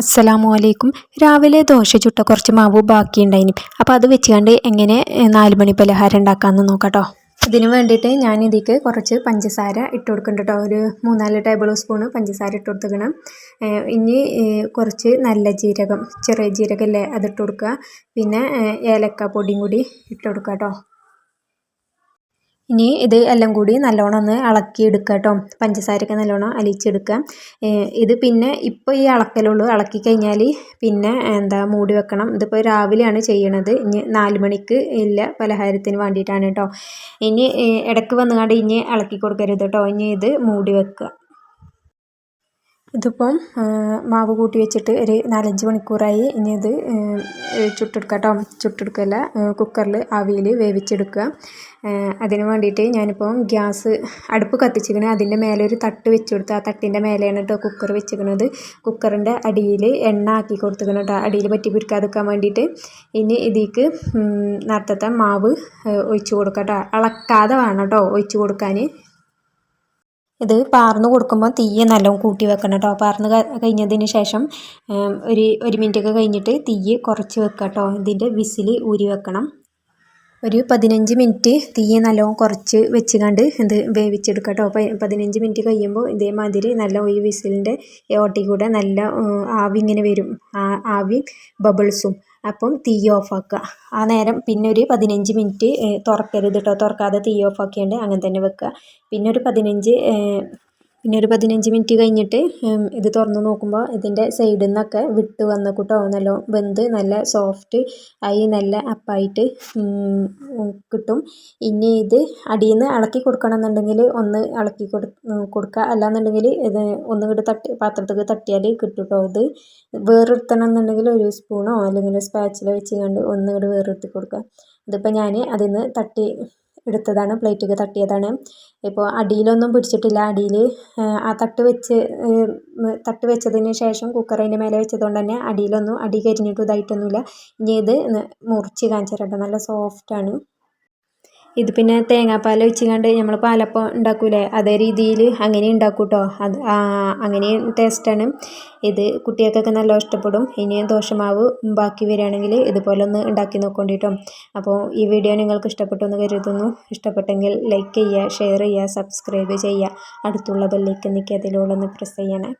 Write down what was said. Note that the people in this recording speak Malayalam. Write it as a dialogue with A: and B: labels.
A: അസ്സലാമു അലൈക്കും. രാവിലെ ദോശ ചുട്ട കുറച്ച് മാവ് ബാക്കിയുണ്ടായിനി. അപ്പോൾ അത് വെച്ചുകൊണ്ട് എങ്ങനെ നാല് മണി പലഹാരം ഉണ്ടാക്കാമെന്ന് നോക്കാട്ടോ. ഇതിന് വേണ്ടിയിട്ട് ഞാൻ ഇതിലേക്ക് കുറച്ച് പഞ്ചസാര ഇട്ട് കൊടുക്കുന്നുണ്ട് കേട്ടോ. ഒരു മൂന്നാൽ ടേബിൾ സ്പൂണ് പഞ്ചസാര ഇട്ട് കൊടുത്തുക്കണം ഇനി കുറച്ച് നല്ല ജീരകം ചെറിയ ജീരകമല്ലേ അതിട്ട് കൊടുക്കുക. പിന്നെ ഏലക്ക പൊടിയും കൂടി ഇട്ട് കൊടുക്കുക കേട്ടോ. ഇനി ഇത് എല്ലാം കൂടി നല്ലോണം ഒന്ന് ഇളക്കി എടുക്കുക കേട്ടോ. പഞ്ചസാരയൊക്കെ നല്ലോണം അലിച്ചെടുക്കുക ഇത് പിന്നെ ഇപ്പോൾ ഈ ഇളക്കലുള്ളൂ. ഇളക്കി കഴിഞ്ഞാൽ പിന്നെ എന്താ മൂടി വെക്കണം. ഇതിപ്പോൾ രാവിലെയാണ് ചെയ്യണത്. ഇനി നാല് മണിക്ക് ഇല്ല പലഹാരത്തിന് വേണ്ടിയിട്ടാണ് കേട്ടോ. ഇനി ഇടയ്ക്ക് വന്നുകൊണ്ട് ഇനി ഇളക്കി കൊടുക്കരുത് കേട്ടോ. ഇനി ഇത് മൂടി വെക്കുക. ഇതിപ്പം മാവ് കൂട്ടി വെച്ചിട്ട് ഒരു നാലഞ്ച് മണിക്കൂറായി ഇനി ഇത് ചുട്ടെടുക്കുക കേട്ടോ ചുട്ടെടുക്കല്ല കുക്കറിൽ ആവിയിൽ വേവിച്ചെടുക്കുക. അതിന് വേണ്ടിയിട്ട് ഞാനിപ്പോൾ ഗ്യാസ് അടുപ്പ് കത്തിച്ചിരിക്കണേ. അതിന്റെ മേലെ ഒരു തട്ട് വെച്ച് കൊടുത്ത് ആ തട്ടിന്റെ മേലെയാണ് കേട്ടോ കുക്കർ വെച്ചിരിക്കുന്നത് കുക്കറിന്റെ അടിയിൽ എണ്ണ ആക്കി കൊടുത്തിരിക്കണം കേട്ടോ അടിയിൽ പറ്റി പിടിക്കാതിരിക്കാൻ വേണ്ടിയിട്ട് ഇനി ഇതിക്ക് നേരത്തെ മാവ് ഒഴിച്ച് കൊടുക്കാം കേട്ടോ ഇളക്കാതെ വേണം കേട്ടോ ഒഴിച്ച് കൊടുക്കാൻ ഇത് പാർന്ന് കൊടുക്കുമ്പോൾ തീയെ നല്ലോണം കൂട്ടി വെക്കണം കേട്ടോ പാർന്ന് കഴിഞ്ഞതിന് ശേഷം ഒരു ഒരു മിനിറ്റ് ഒക്കെ കഴിഞ്ഞിട്ട് തീയ് കുറച്ച് വെക്കുക കേട്ടോ ഇതിന്റെ വിസിൽ ഊരി വെക്കണം. ഒരു പതിനഞ്ച് മിനിറ്റ് തീയെ നല്ലോണം കുറച്ച് വെച്ച് കണ്ട് ഇത് വേവിച്ചെടുക്കുക കേട്ടോ പതിനഞ്ച് മിനിറ്റ് കഴിയുമ്പോൾ ഇതേമാതിരി നല്ല ഈ വിസിലിന്റെ ഓട്ടി കൂടെ നല്ല ആവി ഇങ്ങനെ വരും. ആവി ബബിൾസും. അപ്പം തീ ഓഫാക്കുക. ആ നേരം പിന്നെ ഒരു പതിനഞ്ച് മിനിറ്റ് തുറക്കരുത് കേട്ടോ തുറക്കാതെ തീ ഓഫാക്കിയാണ്ട് അങ്ങനെ തന്നെ വെക്കുക. പിന്നെ ഒരു പതിനഞ്ച് പിന്നെ ഒരു പതിനഞ്ച് മിനിറ്റ് കഴിഞ്ഞിട്ട് ഇത് തുറന്ന് നോക്കുമ്പോൾ ഇതിന്റെ സൈഡിൽ നിന്നൊക്കെ വിട്ട് വന്ന് കൂട്ടോ നല്ല വെന്ത് നല്ല സോഫ്റ്റ് ആയി നല്ല അപ്പായിട്ട് കിട്ടും. ഇനി ഇത് അടിയിൽ നിന്ന് ഇളക്കി കൊടുക്കണം എന്നുണ്ടെങ്കിൽ ഒന്ന് ഇളക്കി കൊടു കൊടുക്കുക അല്ലാന്നുണ്ടെങ്കിൽ ഇത് ഒന്ന് ഒന്നുകൂടി തട്ടി പാത്രത്തിൽ തട്ടിയാൽ കിട്ടും കേട്ടോ ഇത്. വേറെടുത്തണം എന്നുണ്ടെങ്കിൽ ഒരു സ്പൂണോ അല്ലെങ്കിൽ സ്പാച്ചിലോ വെച്ച് കണ്ട് ഒന്നുകൂടി വേറെടുത്ത് കൊടുക്കുക ഇതിപ്പോൾ ഞാൻ അതിൽ നിന്ന് തട്ടി എടുത്തതാണ് പ്ലേറ്റിലേക്ക് തട്ടിയതാണ്. ഇപ്പോൾ അടിയിലൊന്നും പിടിച്ചിട്ടില്ല. അടിയിൽ ആ തട്ട് വെച്ച് തട്ട് വെച്ചതിന് ശേഷം കുക്കർ അതിന്റെ മേലെ വെച്ചതുകൊണ്ട് തന്നെ അടിയിലൊന്നും അടി കരിഞ്ഞിട്ടും ഇതായിട്ടൊന്നുമില്ല. ഇനി ഇത് മുറിച്ച് കാണിച്ചു തരാം കേട്ടോ നല്ല സോഫ്റ്റാണ് ഇത് പിന്നെ തേങ്ങാപ്പാൽ ഒഴിച്ചുകൊണ്ട് നമ്മൾ പാലപ്പം ഉണ്ടാക്കൂലേ? അതേ രീതിയിൽ അങ്ങനെ ഉണ്ടാക്കും കേട്ടോ അത് അങ്ങനെ ടേസ്റ്റാണ് ഇത് കുട്ടികൾക്കൊക്കെ നല്ല ഇഷ്ടപ്പെടും. ഇനി ദോശമാവ് ബാക്കി വരികയാണെങ്കിൽ ഇതുപോലെ ഒന്ന് ഉണ്ടാക്കി നോക്കേണ്ടിട്ടോ. അപ്പോൾ ഈ വീഡിയോ നിങ്ങൾക്ക് ഇഷ്ടപ്പെട്ടു എന്ന് കരുതുന്നു. ഇഷ്ടപ്പെട്ടെങ്കിൽ ലൈക്ക് ചെയ്യുക ഷെയർ ചെയ്യുക സബ്സ്ക്രൈബ് ചെയ്യുക. അടുത്തുള്ള ബെല്ലേക്ക് നിൽക്കുക അതിലൂടെ ഒന്ന് പ്രസ് ചെയ്യണേ.